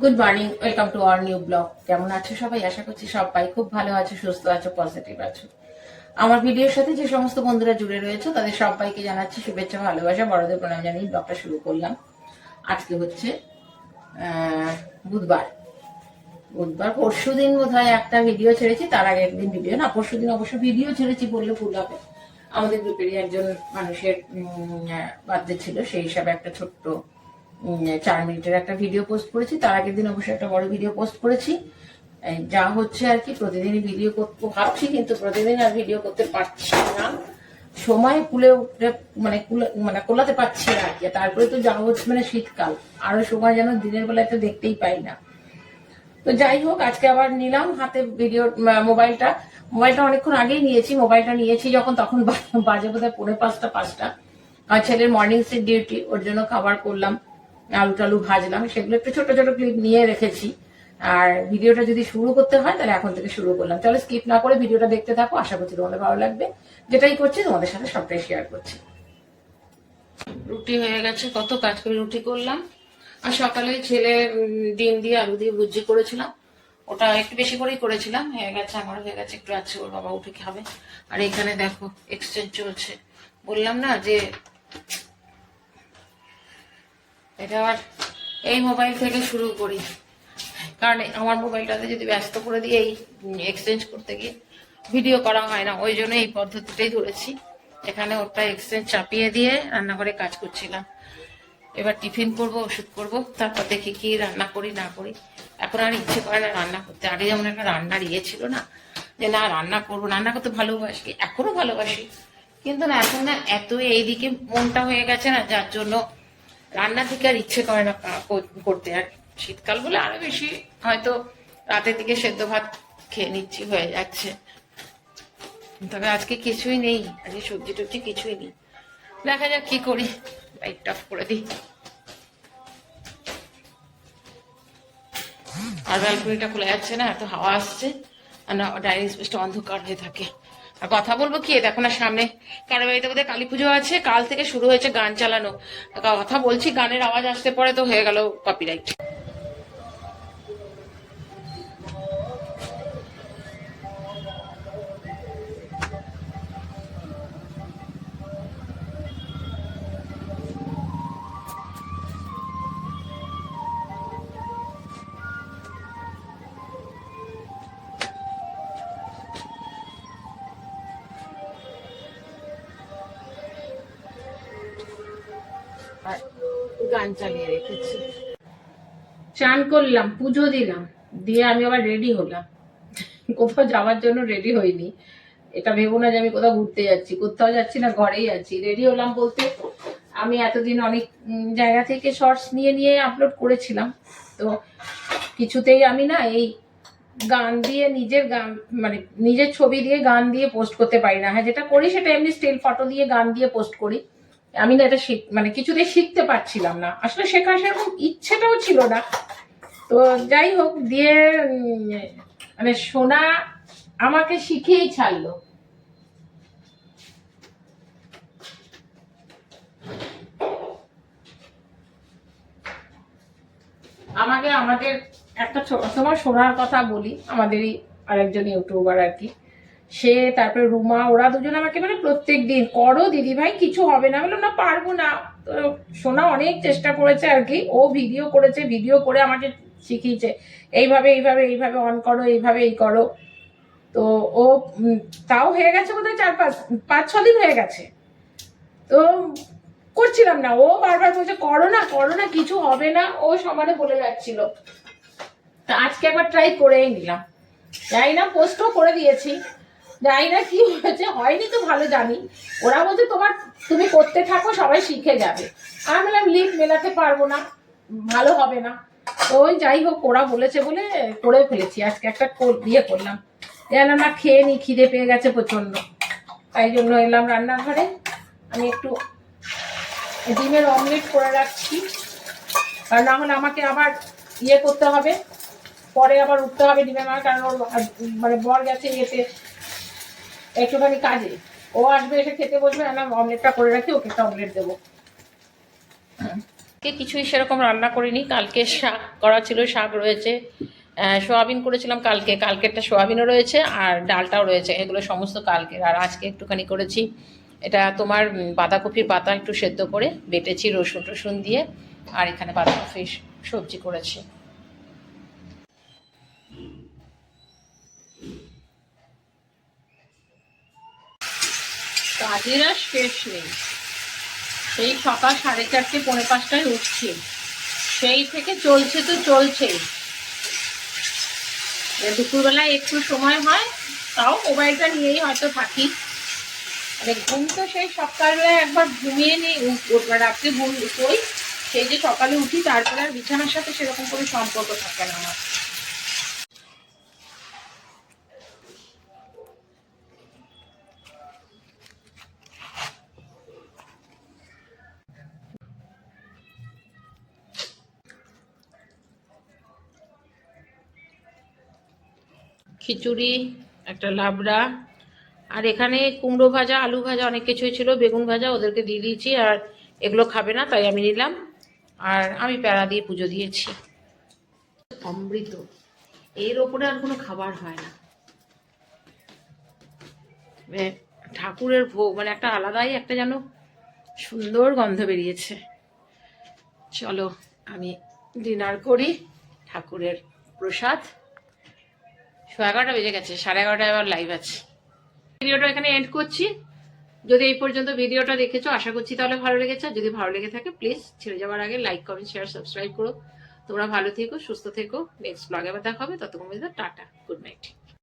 Good morning welcome to our new blog কেমন আছো সবাই? আশা করছি সবাই খুব ভালো আছো, সুস্থ আছো পজিটিভ আছো। আমার ভিডিওর সাথে যে সমস্ত বন্ধুরা জুড়ে রয়েছে, তাদের সবাইকে জানাচ্ছি শুভেচ্ছা, ভালোবাসা। বড়দের প্রণাম জানিয়ে ব্লগটা শুরু করলাম। আজকে হচ্ছে বুধবার। বুধবার পরশু দিন বোধহয় একটা ভিডিও ছেড়েছি, তার আগে একদিন ভিডিও না, পরশু দিন অবশ্য ভিডিও ছেড়েছি বললে ভুল হবে। আমাদের গ্রুপেরই একজন মানুষের বার্থডে ছিল, সেই হিসাবে একটা ছোট্ট চার মিনিটের একটা ভিডিও পোস্ট করেছি। তার আগের দিন অবশ্যই একটা বড় ভিডিও পোস্ট করেছি। যা হচ্ছে আর কি, প্রতিদিনই ভিডিও করতে ভাবছি কিন্তু প্রতিদিন আর ভিডিও করতে পারছি না। সময় কুলে উঠতে মানে কুলে মানে কোলাতে পারছি না আর কি। তারপরে তো যা হচ্ছে মানে শীতকাল। আরও সময় যেন দিনের বেলায় তো দেখতেই পাই না। তো যাই হোক, আজকে আবার নিলাম হাতে ভিডিও মোবাইলটা। মোবাইলটা অনেকক্ষণ আগেই নিয়েছি। মোবাইলটা নিয়েছি যখন, তখন বাজে বোধহয় পৌনে পাঁচটা পাঁচটা। আর ছেলের মর্নিং সিট ডিউটি ওর জন্য খাবার করলাম। আলু টালু ভাজলাম, সেগুলো একটু ছোট ছোট ক্লিপ নিয়ে রেখেছি। আর ভিডিওটা যদি শুরু করতে হয়, তাহলে এখন থেকে শুরু করলাম। চলো স্কিপ না করে ভিডিওটা দেখতে থাকো, আশা করছি তোমাদের ভালো লাগবে। যেটাই করছি, তোমাদের সাথে সবটাই শেয়ার করছি। রুটি হয়ে গেছে, কত কাজ করে রুটি করলাম। আর সকালে ছেলে ডিম দিয়ে আলু দিয়ে ভুজি করেছিলাম। ওটা একটু বেশি করেই করেছিলাম, হয়ে গেছে, আমার হয়ে গেছে, একটু আছে, ওর বাবা উঠে খাবে। আর এখানে দেখো এক্সচেঞ্জ চলছে। বললাম না যে এটা আবার এই মোবাইল থেকে শুরু করি। কারণ আমার মোবাইলটাতে যদি ব্যস্ত করে দিয়ে এই এক্সচেঞ্জ করতে গিয়ে ভিডিও করা হয় না, ওই জন্য এই পদ্ধতিটাই ধরেছি। এখানে ওটা এক্সচেঞ্জ চাপিয়ে দিয়ে রান্নাঘরে কাজ করছিলাম। এবার টিফিন করব, ওষুধ করব, তারপর দেখি কি রান্না করি, না করি। এখন আর ইচ্ছে করে না রান্না করতে। আগে যেমন একটা রান্নার ইয়ে ছিল না, যে না, রান্না করব, রান্না করতে ভালোবাসি, এখনও ভালোবাসি। কিন্তু না, এখন না, এত এইদিকে মনটা হয়ে গেছে না, যার জন্য রান্নার দিকে আর ইচ্ছে করে না করতে। আর শীতকাল বলে আরও বেশি হয়তো রাতের দিকে সেদ্ধ ভাত খেয়ে নিচ্ছি হয়ে যাচ্ছে। তবে আজকে কিছুই নেই। আজকে সবজি টবজি কিছুই নেই। দেখা যাক কি করি। লাইট অফ করে দিই। আর ব্যালকনিটা খোলা যাচ্ছে না, এত হাওয়া আসছে। আর ডাইনিং স্পেসটা অন্ধকার হয়ে থাকে। আর কথা বলব কি দেখো না সামনে। কারও বাড়িতে বোধহয় কালী পুজো আছে, কাল থেকে শুরু হয়েছে গান চালানো। কথা বলছি, গানের আওয়াজ আসতে পরে তো হয়ে গেল কপিরাইট গান চালিয়ে রেখেছি। চান করলাম, পুজো দিলাম, দিয়ে আমি আবার রেডি হলাম। কোথাও যাওয়ার জন্য রেডি হইনি। এটা ভেবো না যে আমি কোথাও ঘুরতে যাচ্ছি, কোথাও যাচ্ছি না, ঘরেই আছি। রেডি হলাম বলতে আমি এতদিন অনেক জায়গা থেকে শর্টস নিয়ে নিয়ে আপলোড করেছিলাম। তো কিছুতেই আমি না এই গান দিয়ে নিজের গান মানে নিজের ছবি দিয়ে গান দিয়ে পোস্ট করতে পারি না। হ্যাঁ যেটা করি সেটা এমনি স্টিল ফটো দিয়ে গান দিয়ে পোস্ট করি। আমি না এটা শিখ মানে কিছুতেই শিখতে পারছিলাম না। আসলে শেখার সেরকম ইচ্ছেটাও ছিল না। তো যাই হোক, দিয়ে মানে সোনা আমাকে শিখিয়েই ছাড়লো। আমাকে আমাদের একটা তোমার শোনার কথা বলি। আমাদেরই আরেকজন ইউটিউবার আর কি। সে, তারপরে রুমা, ওরা দুজন আমাকে মানে প্রত্যেক দিন, করো দিদি ভাই, কিছু হবে না। বললাম, না, পারব না। সোনা অনেক চেষ্টা করেছে আর কি। ও ভিডিও করেছে ভিডিও করে আমাকে শিখিয়েছে, এইভাবে এইভাবে এইভাবে অন করো, এইভাবে এই করো। তো ও তাও হয়ে গেছে বোধহয় চার পাঁচ পাঁচ, ছ দিন হয়ে গেছে। তো করছিলাম না। ও বারবার বলছে, করো না করো না, কিছু হবে না। ও সমানে বলে যাচ্ছিল। আজকে একবার ট্রাই করেই নিলাম। জানি না পোস্টও করে দিয়েছি। জানি না কি হয়েছে, হয়নি তো ভালো জানি। ওরা বলছে, তোমার, তুমি করতে থাকো, সবাই শিখে যাবে। আমি বললাম, লিপ মেলাতে পারব না, ভালো হবে না। তো ওই যাই হোক, ওরা বলেছে বলে করে ফেলেছি। আজকে একটা দিয়ে করলাম। যেন না খেয়ে নি, খিদে পেয়ে গেছে প্রচণ্ড তাই জন্য এলাম রান্নাঘরে। আমি একটু ডিমের অমলেট করে রাখছি। আর না হলে আমাকে আবার ইয়ে করতে হবে। পরে আবার উঠতে হবে ডিমের মার কারণ ওর মানে বর গেছে ইয়েতে। একটুখানি কাজে। ও আসবে এসে খেতে বসবে না অমলেটটা করে রাখি, ওকে একটা অমলেট দেবো। কিছুই সেরকম রান্না করিনি, কালকে শাক করা ছিল, শাক রয়েছে। সোয়াবিন করেছিলাম কালকে, কালকেরটা সোয়াবিনও রয়েছে আর ডালটাও রয়েছে, এগুলো সমস্ত কালকের। আর আজকে একটুখানি করেছি, এটা তোমার বাঁধাকপির পাতা একটু সেদ্ধ করে, বেটেছি রসুন টসুন দিয়ে, আর এখানে বাঁধাকপির সবজি করেছি। কাজের আর শেষ নেই। সেই সকাল সাড়ে চারটে, পৌনে পাঁচটায় উঠছি। সেই থেকে চলছে তো চলছেই। এবার দুপুরবেলায় একটু সময় হয়, তাও মোবাইলটা নিয়েই হয়তো থাকি। মানে ঘুম তো সেই সকালবেলায় একবার ঘুমিয়ে নিই উ- রাত্রে ঘুম শোই সেই যে সকালে উঠি, তারপরে আর বিছানার সাথে সেরকম কোনো সম্পর্ক থাকে না আমার। খিচুড়ি, একটা লাবড়া, আর এখানে কুমড়ো ভাজা, আলু ভাজা অনেক কিছুই ছিল, বেগুন ভাজা ওদেরকে দিয়ে দিয়েছি, আর এগুলো খাবে না, তাই আমি নিলাম, আর আমি প্যারা দিয়ে পুজো দিয়েছি। অমৃত, এর ওপরে আর কোনো খাবার হয় না। ঠাকুরের ভোগ মানে একটা আলাদাই একটা যেন সুন্দর গন্ধ বেরিয়েছে। চলো, আমি ডিনার করি, ঠাকুরের প্রসাদ। সোয়া এগারোটা বেজে গেছে, সাড়ে এগারোটায় আবার লাইভ আছে। ভিডিওটা এখানে এন্ড করছি। যদি এই পর্যন্ত ভিডিওটা দেখেছ, আশা করছি তাহলে ভালো লেগেছে। যদি ভালো লেগে থাকে প্লিজ ছেড়ে যাওয়ার আগে লাইক কমেন্ট শেয়ার সাবস্ক্রাইব করো। তোমরা ভালো থেকো, সুস্থ থেকো। নেক্সট ব্লগে আবার দেখা হবে। ততক্ষণ টাটা গুড নাইট